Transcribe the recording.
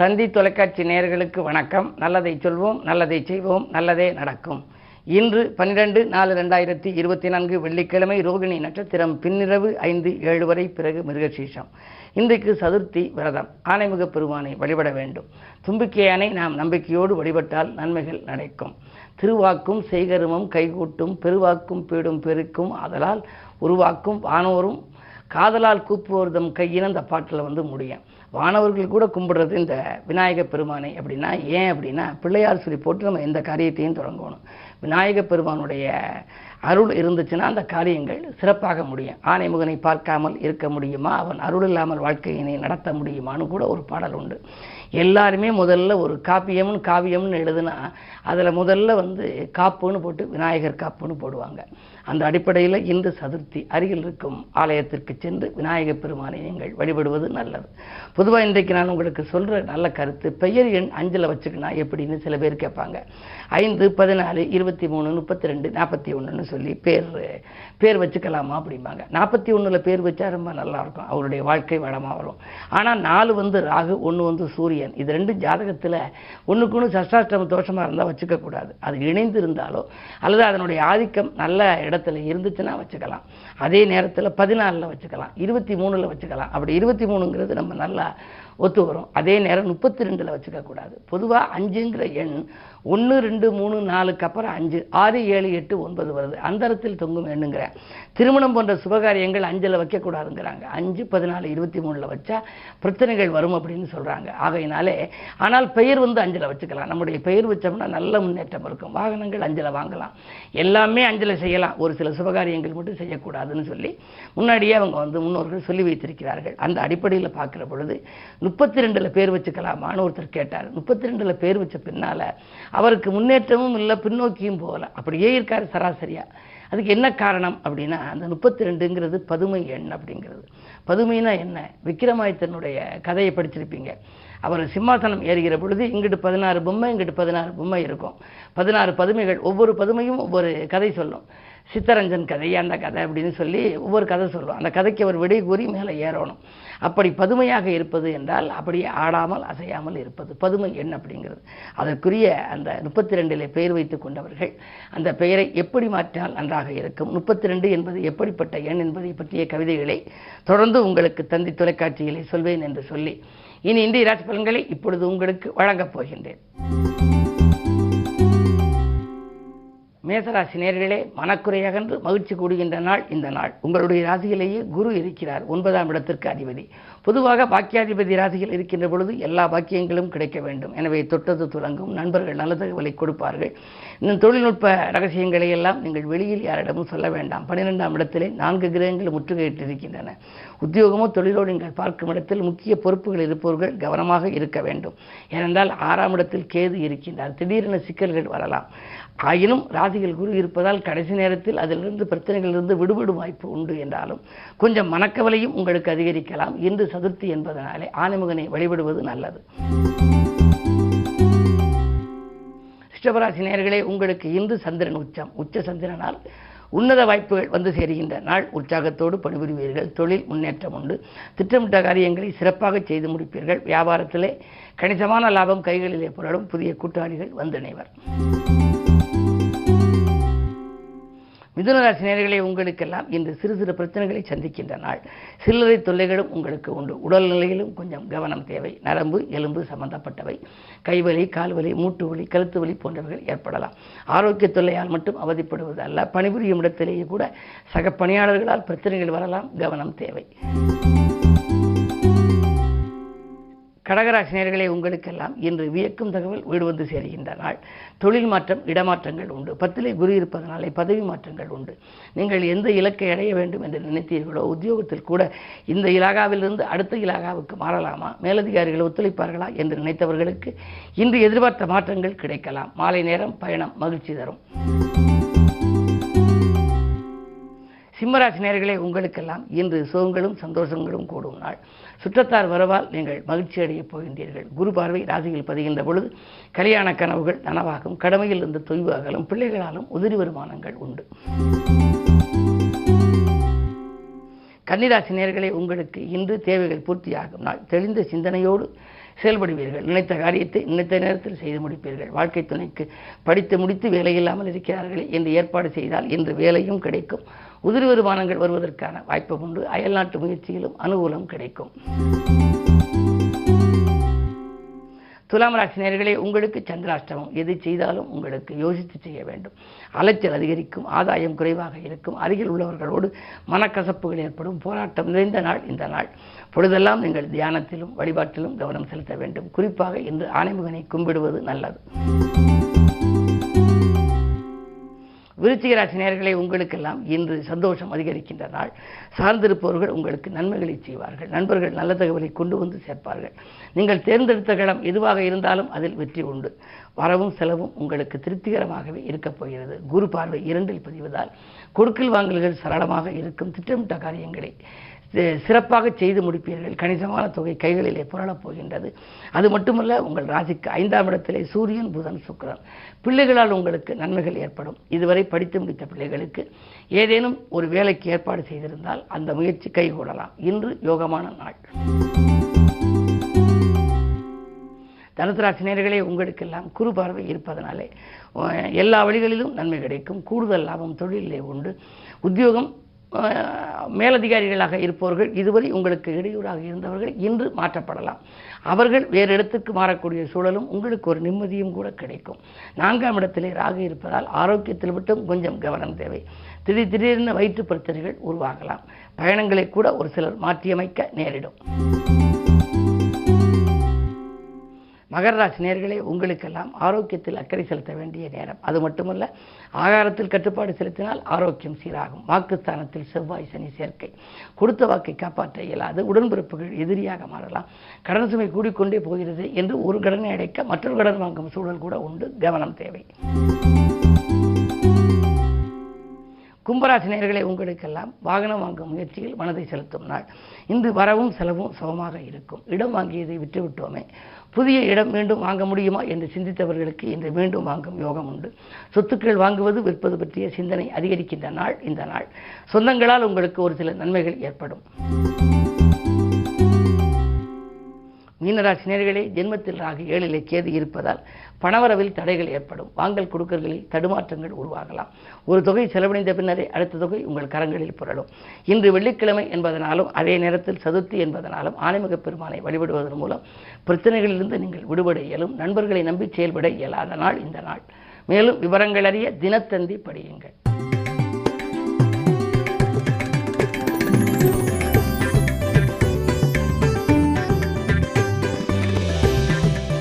தந்தி தொலைக்காட்சி நேயர்களுக்கு வணக்கம். நல்லதை சொல்வோம் நல்லதை செய்வோம் நல்லதே நடக்கும். இன்று பன்னிரெண்டு நாலு ரெண்டாயிரத்தி இருபத்தி நான்கு வெள்ளிக்கிழமை ரோகிணி நட்சத்திரம் பின்னிரவு ஐந்து ஏழு வரை பிறகு மிருகசீஷம். இன்றைக்கு சதுர்த்தி விரதம். ஆனைமுக பெருமானை வழிபட வேண்டும். தும்பிக்கையானை நாம் நம்பிக்கையோடு வழிபட்டால் நன்மைகள் நடக்கும். திருவாக்கும் செய்கருமம் கைகூட்டும் பெருவாக்கும் பீடும் பெருக்கும் ஆதலால் உருவாக்கும் வானோரும் காதலால் கூப்புவோர்தம் கையின அந்த பாட்டில் வந்து முடியும். வானவர்கள் கூட கும்பிடுறது இந்த விநாயக பெருமானை அப்படின்னா ஏன் அப்படின்னா பிள்ளையார் சொல்லி போட்டு நம்ம எந்த காரியத்தையும் தொடங்கணும். விநாயக பெருமானுடைய அருள் இருந்துச்சுன்னா அந்த காரியங்கள் சிறப்பாக முடியும். ஆனைமுகனை பார்க்காமல் இருக்க முடியுமா? அவன் அருள் இல்லாமல் வாழ்க்கையினை நடத்த முடியுமான்னு கூட ஒரு பாடல் உண்டு. எல்லாருமே முதல்ல ஒரு காப்பியம்னு காவியம்னு எழுதுனா அதில் முதல்ல வந்து காப்புன்னு போட்டு விநாயகர் காப்புன்னு போடுவாங்க. அந்த அடிப்படையில் இந்து சதுர்த்தி அருகில் இருக்கும் ஆலயத்திற்கு சென்று விநாயகர் பெருமானை நீங்கள் வழிபடுவது நல்லது. பொதுவாக இன்றைக்கு நான் உங்களுக்கு சொல்கிற நல்ல கருத்து பெயர் எண் அஞ்சில் வச்சுக்கணும் எப்படின்னு சில பேர் கேட்பாங்க. ஐந்து பதினாலு இருபத்தி மூணு முப்பத்தி ரெண்டு நாற்பத்தி ஒன்றுன்னு சொல்லி பேர் பேர் வச்சுக்கலாமா அப்படிம்பாங்க. நாற்பத்தி ஒன்றில் பேர் வச்சா ரொம்ப நல்லாயிருக்கும். அவருடைய வாழ்க்கை வளமாக வரும். ஆனால் நாலு வந்து ராகு ஒன்று வந்து சூரியன். இது ரெண்டு ஜாதகத்தில் ஒன்றுக்கு ஒன்று சஷ்டாஷ்டம தோஷமாக இருந்தால் வச்சுக்கக்கூடாது. அது இணைந்து இருந்தாலோ அல்லது அதனுடைய ஆதிக்கம் நல்ல இடத்துல இருந்துச்சுன்னா வச்சுக்கலாம். அதே நேரத்தில் பதினாலில் வச்சுக்கலாம். இருபத்தி மூணில் வச்சுக்கலாம். அப்படி இருபத்தி மூணுங்கிறது நம்ம நல்லா ஒத்து வரும். அதே நேரம் முப்பத்தி ரெண்டில் வச்சுக்கக்கூடாது. பொதுவாக அஞ்சுங்கிற எண் ஒன்று ரெண்டு மூணு நாலுக்கு அப்புறம் அஞ்சு ஆறு ஏழு எட்டு ஒன்பது வருது. அந்தரத்தில் தொங்கும் எண்ணுங்கிறேன் திருமணம் போன்ற சுபகாரியங்கள் அஞ்சில் வைக்கக்கூடாதுங்கிறாங்க. அஞ்சு பதினாலு இருபத்தி மூணில் வச்சா பிரச்சனைகள் வரும் அப்படின்னு சொல்கிறாங்க ஆகையினாலே ஆனால் பெயர் வந்து அஞ்சில் வச்சுக்கலாம். நம்முடைய பெயர் வச்சோம்னா நல்ல முன்னேற்றம் இருக்கும். வாகனங்கள் அஞ்சில் வாங்கலாம். எல்லாமே அஞ்சில் செய்யலாம். ஒரு சில சுபகாரியங்கள் மட்டும் செய்யக்கூடாதுன்னு சொல்லி முன்னாடியே அவங்க வந்து முன்னோர்கள் சொல்லி வைத்திருக்கிறார்கள். அந்த அடிப்படையில் பார்க்குற பொழுது முப்பத்தி ரெண்டில் பேர் வச்சுக்கலாமான்னு ஒருத்தர் கேட்டார். முப்பத்தி ரெண்டில் பேர் வச்ச பின்னால் அவருக்கு முன்னேற்றமும் இல்லை பின்னோக்கியும் போகலை. அப்படியே இருக்கார் சராசரியாக அதுக்கு என்ன காரணம் அப்படின்னா அந்த முப்பத்தி ரெண்டுங்கிறது பதுமை எண் அப்படிங்கிறது. பதுமைனா என்ன? விக்ரமாதித்தனுடைய கதையை படிச்சிருப்பீங்க. அவர் சிம்மாசனம் ஏறுகிற பொழுது இங்கிட்டு பதினாறு பொம்மை இங்கிட்டு பதினாறு பொம்மை இருக்கும். பதினாறு பதுமைகள் ஒவ்வொரு பதுமையும் ஒவ்வொரு கதை சொல்லும். சித்தரஞ்சன் கதை அந்த கதை அப்படின்னு சொல்லி ஒவ்வொரு கதை சொல்லுவோம் அந்த கதைக்கு அவர் விடை கூறி மேலே ஏறணும். அப்படி பதுமையாக இருப்பது என்றால் அப்படியே ஆடாமல் அசையாமல் இருப்பது. பதுமை எண் அப்படிங்கிறது. அதற்குரிய அந்த முப்பத்தி ரெண்டிலே பெயர் வைத்து கொண்டவர்கள் அந்த பெயரை எப்படி மாற்றினால் நன்றாக இருக்கும். முப்பத்தி ரெண்டு என்பது எப்படிப்பட்ட எண் என்பதை பற்றிய கவிதைகளை தொடர்ந்து உங்களுக்கு தந்தி தொலைக்காட்சிகளை சொல்வேன் என்று சொல்லி இனி இந்திய ராசி பலன்களை இப்பொழுது உங்களுக்கு வழங்கப் போகின்றேன். மேசராசி நேர்களே மனக்குறையகன்று மகிழ்ச்சி கூடுகின்ற நாள் இந்த நாள். உங்களுடைய ராசியிலேயே குரு இருக்கிறார் ஒன்பதாம் இடத்திற்கு அதிபதி. பொதுவாக பாக்கியாதிபதி ராசியில் இருக்கின்ற பொழுது எல்லா பாக்கியங்களும் கிடைக்க வேண்டும். எனவே தொட்டது துலங்கும் நண்பர்கள் நல்ல தகவலை கொடுப்பார்கள். இந்த தொழில்நுட்ப ரகசியங்களை எல்லாம் நீங்கள் வெளியில் யாரிடமும் சொல்ல வேண்டாம். பன்னிரெண்டாம் இடத்திலே நான்கு கிரகங்கள் முற்றுகையிட்டு இருக்கின்றன உத்தியோகமோ தொழிலோ நீங்கள் பார்க்கும் இடத்தில் முக்கிய பொறுப்புகள் இருப்பவர்கள் கவனமாக இருக்க வேண்டும். ஏனென்றால் ஆறாம் இடத்தில் கேது இருக்கின்றார். திடீரென சிக்கல்கள் வரலாம். ஆயினும் ராசிகள் குரு இருப்பதால் கடைசி நேரத்தில் அதிலிருந்து பிரச்சனைகளிலிருந்து விடுபடும் வாய்ப்பு உண்டு என்றாலும் கொஞ்சம் மனக்கவலையும் உங்களுக்கு அதிகரிக்கலாம். இன்று சதுர்த்தி என்பதனாலே ஆனைமுகனை வழிபடுவது நல்லது. ரிஷபராசி நேர்களே உங்களுக்கு இன்று சந்திரன் உச்சம். உச்ச சந்திரனால் உன்னத வாய்ப்புகள் வந்து சேருகின்ற நாள். உற்சாகத்தோடு பணிபுரிவீர்கள். தொழில் முன்னேற்றம் உண்டு. திட்டமிட்ட காரியங்களை சிறப்பாக செய்து முடிப்பீர்கள். வியாபாரத்திலே கணிசமான லாபம் கைகளிலே புரளும். புதிய கூட்டாளிகள் வந்திணைவர் மிதுனராசி நேர்களை உங்களுக்கெல்லாம் இன்று சிறு சிறு பிரச்சனைகளை சந்திக்கின்ற நாள். சில்லறை தொல்லைகளும் உங்களுக்கு உண்டு. உடல்நிலையிலும் கொஞ்சம் கவனம் தேவை. நரம்பு எலும்பு சம்பந்தப்பட்டவை. கைவலி கால்வலி மூட்டு வலி கழுத்து வலி போன்றவைகள் ஏற்படலாம். ஆரோக்கிய தொல்லையால் மட்டும் அவதிப்படுவது அல்ல பணிபுரியும் இடத்திலேயே கூட சக பணியாளர்களால் பிரச்சனைகள் வரலாம். கவனம் தேவை. கடகராசினியர்களே உங்களுக்கெல்லாம் இன்று வியக்கும் தகவல் வீடு வந்து சேருகின்ற நாள். தொழில் மாற்றம் இடமாற்றங்கள் உண்டு. பத்திலே குரு இருப்பதனாலே பதவி மாற்றங்கள் உண்டு. நீங்கள் எந்த இலக்கை அடைய வேண்டும் என்று நினைத்தீர்களோ உத்தியோகத்தில் கூட இந்த இலாகாவிலிருந்து அடுத்த இலாகாவுக்கு மாறலாமா? மேலதிகாரிகள் ஒத்துழைப்பார்களா என்று நினைத்தவர்களுக்கு இன்று எதிர்பார்த்த மாற்றங்கள் கிடைக்கலாம். மாலை நேரம் பயணம் மகிழ்ச்சி தரும். சிம்மராசி நேர்களே உங்களுக்கெல்லாம் இன்று சுகங்களும் சந்தோஷங்களும் கூடும் நாள். சுற்றத்தார் வரவால் நீங்கள் மகிழ்ச்சி அடையப் போகின்றீர்கள். குரு பார்வை ராசியில் பதிகின்ற பொழுது கல்யாண கனவுகள் நனவாகும் கடமையில் இருந்து தொய்வு அகலும் பிள்ளைகளாலும் உதிரி வருமானங்கள் உண்டு. கன்னிராசி நேர்களே உங்களுக்கு இன்று தேவைகள் பூர்த்தியாகும் நாள். தெளிந்த சிந்தனையோடு செயல்படுவீர்கள். நினைத்த காரியத்தை நினைத்த நேரத்தில் செய்து முடிப்பீர்கள். வாழ்க்கை துணைக்கு படித்து முடித்து வேலையில்லாமல் இருக்கிறார்களே என்று ஏற்பாடு செய்தால் இன்று வேலையும் கிடைக்கும். உதிரி வருமானங்கள் வருவதற்கான வாய்ப்பு உண்டு. அயல்நாட்டு முயற்சியிலும் அனுகூலம் கிடைக்கும். துலாம் ராசி நேர்களே உங்களுக்கு சந்திராஷ்டமம். எது செய்தாலும் உங்களுக்கு யோசித்து செய்ய வேண்டும். அலைச்சல் அதிகரிக்கும் ஆதாயம் குறைவாக இருக்கும். அருகில் உள்ளவர்களோடு மனக்கசப்புகள் ஏற்படும். போராட்டம் நிறைந்த நாள் இந்த நாள். பொழுதெல்லாம் நீங்கள் தியானத்திலும் வழிபாட்டிலும் கவனம் செலுத்த வேண்டும். குறிப்பாக இன்று ஆணைமுகனை கும்பிடுவது நல்லது. விருச்சிக ராசி நேர்களை உங்களுக்கெல்லாம் இன்று சந்தோஷம் அதிகரிக்கின்ற நாள். சார்ந்திருப்பவர்கள் உங்களுக்கு நன்மைகளை செய்வார்கள். நண்பர்கள் நல்ல தகவலை கொண்டு வந்து சேர்ப்பார்கள். நீங்கள் தேர்ந்தெடுத்த களம் எதுவாக இருந்தாலும் அதில் வெற்றி உண்டு. வரவும் செலவும் உங்களுக்கு திருப்திகரமாகவே இருக்கப் போகிறது. குரு பார்வை இரண்டில் பதிவதால் கொடுக்கல் வாங்கல்கள் சரளமாக இருக்கும். திட்டமிட்ட காரியங்களை சிறப்பாக செய்து முடிப்பீர்கள். கணிசமான தொகை கைகளிலே புரளப் போகின்றது. அது மட்டுமல்ல உங்கள் ராசிக்கு ஐந்தாம் இடத்திலே சூரியன் புதன் சுக்கரன். பிள்ளைகளால் உங்களுக்கு நன்மைகள் ஏற்படும். இதுவரை படித்து முடித்த பிள்ளைகளுக்கு ஏதேனும் ஒரு வேலைக்கு ஏற்பாடு செய்திருந்தால் அந்த முயற்சி கைகூடலாம். இன்று யோகமான நாள். தனுசராசி நேர்களே உங்களுக்கெல்லாம் குறு பார்வை இருப்பதனாலே எல்லா வழிகளிலும் நன்மை கிடைக்கும். கூடுதல் லாபம் தொழிலே உண்டு. உத்தியோகம் மேலதிகாரிகளாக இருப்பவர்கள் இதுவரை உங்களுக்கு இடையூறாக இருந்தவர்கள் இன்று மாற்றப்படலாம். அவர்கள் வேறு இடத்துக்கு மாறக்கூடிய சூழலும் உங்களுக்கு ஒரு நிம்மதியும் கூட கிடைக்கும். நான்காம் இடத்திலே ராகு இருப்பதால் ஆரோக்கியத்தில் மட்டும் கொஞ்சம் கவனம் தேவை. திடீர் திடீரென வயிற்று பிரச்சனைகள் உருவாகலாம். பயணங்களை கூட ஒரு சிலர் மாற்றியமைக்க நேரிடும். மகர ராசி நேர்களே உங்களுக்கெல்லாம் ஆரோக்கியத்தில் அக்கறை செலுத்த வேண்டிய நேரம். அது மட்டுமல்ல ஆகாரத்தில் கட்டுப்பாடு செலுத்தினால் ஆரோக்கியம் சீராகும். வாக்குஸ்தானத்தில் செவ்வாய் சனி சேர்க்கை. கொடுத்த வாக்கை காப்பாற்ற இயலாது. உடன்பிறப்புகள் எதிரியாக மாறலாம். கடன் சுமை கூடிக்கொண்டே போகிறது என்று ஒரு கடனை அடைக்க மற்றொரு கடன் வாங்கும் சூழல் கூட உண்டு. கவனம் தேவை. கும்பராசி நேர்களை உங்களுக்கெல்லாம் வாகனம் வாங்கும் முயற்சியில் மனதை செலுத்தும் நாள். இன்று வரவும் செலவும் சமமாக இருக்கும். இடம் வாங்கியதை விட்டுவிட்டோமே. புதிய இடம் மீண்டும் வாங்க முடியுமா என்று சிந்தித்தவர்களுக்கு இன்று மீண்டும் வாங்கும் யோகம் உண்டு. சொத்துக்கள் வாங்குவது விற்பது பற்றிய சிந்தனை அதிகரிக்கின்ற நாள் இந்த நாள். சொந்தங்களால் உங்களுக்கு ஒரு சில நன்மைகள் ஏற்படும். மீனராசி நேர்களே ஜென்மத்தில் ராகு ஏழிலே கேது இருப்பதால் பணவரவில் தடைகள் ஏற்படும். வாங்கல் கொடுக்கல்களில் தடுமாற்றங்கள் உருவாகலாம். ஒரு தொகை செலவழிந்த பின்னரே அடுத்த தொகை உங்கள் கரங்களில் புரளும். இன்று வெள்ளிக்கிழமை என்பதனாலும் அதே நேரத்தில் சதுர்த்தி என்பதனாலும் ஆணைமிக பெருமானை வழிபடுவதன் மூலம் பிரச்சனைகளிலிருந்து நீங்கள் விடுபட இயலும். நண்பர்களை நம்பி செயல்பட இயலாத நாள் இந்த நாள். மேலும் விவரங்கள் அறிய தினத்தந்தி படியுங்கள்.